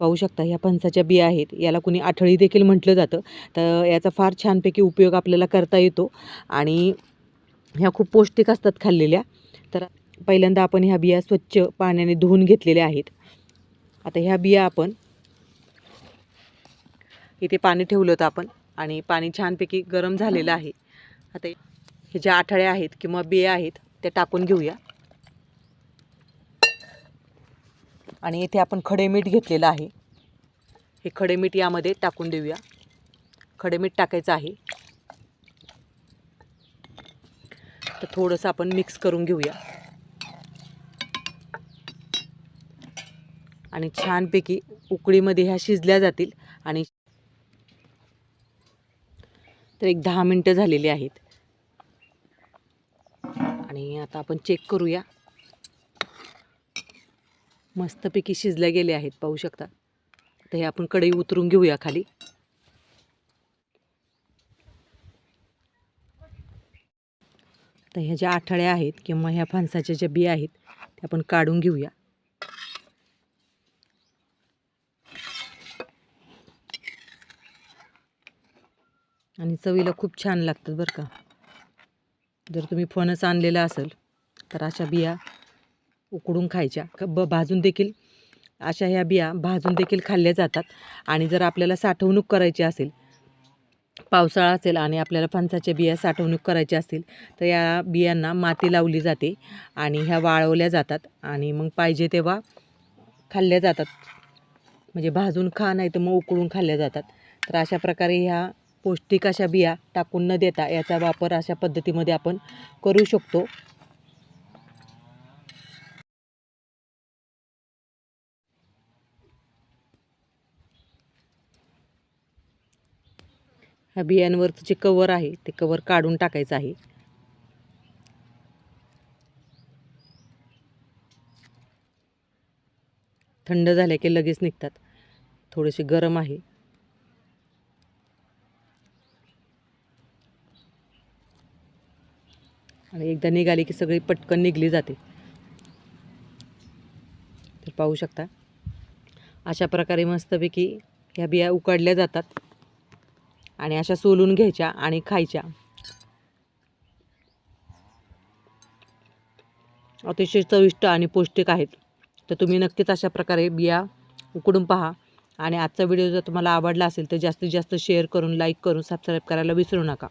पाहू शकता ह्या फणसाच्या बिया आहेत. याला कुणी आठळी देखील म्हटलं जातं. तर याचा फार छानपैकी उपयोग आपल्याला करता येतो. आणि ह्या खूप पौष्टिक असतात खाल्लेल्या. तर पहिल्यांदा आपण ह्या बिया स्वच्छ पाण्याने धुवून घेतलेल्या आहेत. आता ह्या बिया आपण इथे पाणी ठेवलं होतं आपण. आणि पाणी छानपैकी गरम झालेलं आहे. आता हे ज्या आठळ्या आहेत किंवा बिया आहेत त्या टाकून घेऊया. आणि इथे आपण खडे मीठ घेतलेलं आहे. हे खडे मीठ यामध्ये टाकून देऊया. खडे मीठ टाकायचं आहे. तर थोडंसं आपण मिक्स करून घेऊया. आणि छानपैकी उकळीमध्ये ह्या शिजल्या जातील आणि तर एक दहा मिनटं झालेली आहेत. आणि आता आपण चेक करूया. मस्तपैकी शिजल्या गेले आहेत पाहू शकता. तर हे आपण कढई उतरून घेऊया खाली. तर ह्या ज्या आठळ्या आहेत किंवा ह्या फणसाच्या ज्या बिया आहेत त्या आपण काढून घेऊया. आणि चवीला खूप छान लागतात बरं का. जर तुम्ही फणस आणलेला असेल तर अशा बिया उकडून खायच्या. क ब भाजून देखील अशा ह्या बिया भाजून देखील खाल्ल्या जातात. आणि जर आपल्याला साठवणूक करायची असेल पावसाळा असेल आणि आपल्याला फणसाच्या बिया साठवणूक करायची असतील तर या बियांना माती लावली जाते आणि ह्या वाळवल्या जातात आणि मग पाहिजे तेव्हा खाल्ल्या जातात. म्हणजे भाजून खा नाही तर मग उकळून खाल्ल्या जातात. तर अशा प्रकारे ह्या पौष्टिक अशा बिया टाकून न देता याचा वापर अशा पद्धतीमध्ये आपण करू शकतो. ह्या बियांवरचं जे कवर आहे ते कवर काढून टाकायचं आहे. थंड झाल्या की लगेच निघतात. थोडेसे गरम आहे. आणि एकदा निघाली की सगळी पटकन निघली जाते. तर पाहू शकता. अशा प्रकारे मस्तपैकी ह्या बिया उकडल्या जातात. आणि अशा सोलून घ्यायच्या आणि खायच्या. अतिशय चविष्ट आणि पौष्टिक आहेत. तर तुम्ही नक्कीच अशा प्रकारे बिया उकडून पहा. आणि आजचा व्हिडिओ जर तुम्हाला आवडला असेल तर जास्तीत जास्त शेअर करून लाईक करून सबस्क्राईब करायला विसरू नका.